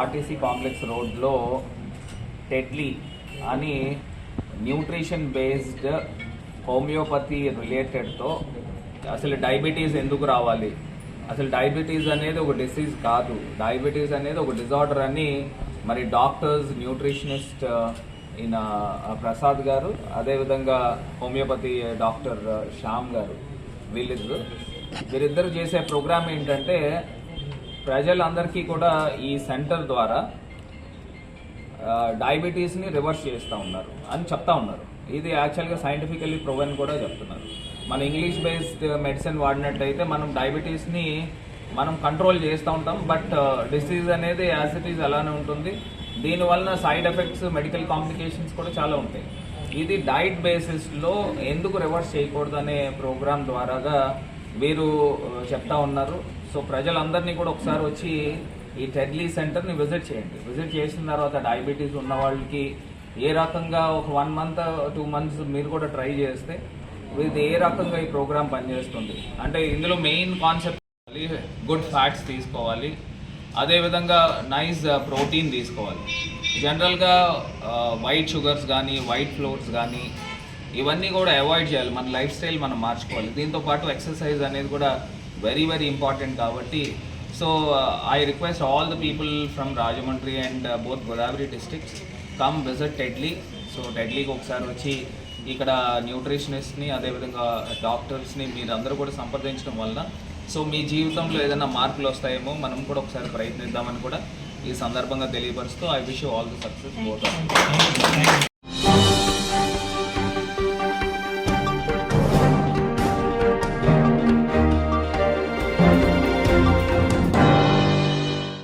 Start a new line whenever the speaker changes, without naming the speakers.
RTC complex రోడ్లో Tetley అని nutrition based homeopathy రిలేటెడ్తో అసలు డయాబెటీస్ ఎందుకు రావాలి? అసలు డయాబెటీస్ అనేది ఒక డిసీజ్ కాదు. డయాబెటీస్ అనేది ఒక డిజార్డర్ అని మరి డాక్టర్స్ న్యూట్రిషనిస్ట్ ఈయన ప్రసాద్ గారు అదేవిధంగా హోమియోపతి డాక్టర్ శ్యామ్ గారు వీళ్ళిద్దరు వీరిద్దరు చేసే ప్రోగ్రామ్ ఏంటంటే ప్రజలందరికీ కూడా ఈ సెంటర్ ద్వారా డయాబెటీస్ని రివర్స్ చేస్తూ ఉన్నారు అని చెప్తా ఉన్నారు. ఇది యాక్చువల్గా సైంటిఫికల్లీ ప్రూవెన్ కూడా చెప్తున్నారు. మన ఇంగ్లీష్ బేస్డ్ మెడిసిన్ వాడినట్టయితే మనం డయాబెటీస్ని మనం కంట్రోల్ చేస్తూ ఉంటాం బట్ డిసీజ్ అనేది యాసిటీస్ అలానే ఉంటుంది. దీనివలన సైడ్ ఎఫెక్ట్స్ మెడికల్ కాంప్లికేషన్స్ కూడా చాలా ఉంటాయి. ఇది డైట్ బేసిస్లో ఎందుకు రివర్స్ చేయకూడదు అనే ప్రోగ్రామ్ ద్వారాగా మీరు చెప్తా ఉన్నారు. సో ప్రజలందరినీ కూడా ఒకసారి వచ్చి ఈ టెడ్లీ సెంటర్ని విజిట్ చేయండి. విజిట్ చేసిన తర్వాత డయాబెటీస్ ఉన్న వాళ్ళకి ఏ రకంగా ఒక వన్ మంత్ టూ మంత్స్ మీరు కూడా ట్రై చేస్తే ఇది ఏ రకంగా ఈ ప్రోగ్రామ్ పనిచేస్తుంది. అంటే ఇందులో మెయిన్ కాన్సెప్ట్ గుడ్ ఫ్యాట్స్ తీసుకోవాలి. అదేవిధంగా నైస్ ప్రోటీన్ తీసుకోవాలి. జనరల్గా వైట్ షుగర్స్ కానీ వైట్ ఫ్లోర్స్ కానీ ఇవన్నీ కూడా అవాయిడ్ చేయాలి. మన లైఫ్ స్టైల్ మనం మార్చుకోవాలి. దీంతో పాటు ఎక్సర్సైజ్ అనేది కూడా వెరీ వెరీ ఇంపార్టెంట్ కాబట్టి. So I request all the people from Rajahmundry and uh, both Godavari districts come visit టెడ్లీ. So టెడ్లీకి ఒకసారి వచ్చి ఇక్కడ న్యూట్రిషనిస్ట్ని అదేవిధంగా డాక్టర్స్ని మీరందరూ కూడా సంప్రదించడం వలన సో మీ జీవితంలో ఏదైనా మార్పులు వస్తాయేమో మనం కూడా ఒకసారి ప్రయత్నిద్దామని కూడా ఈ సందర్భంగా తెలియపరుస్తూ I wish all the success both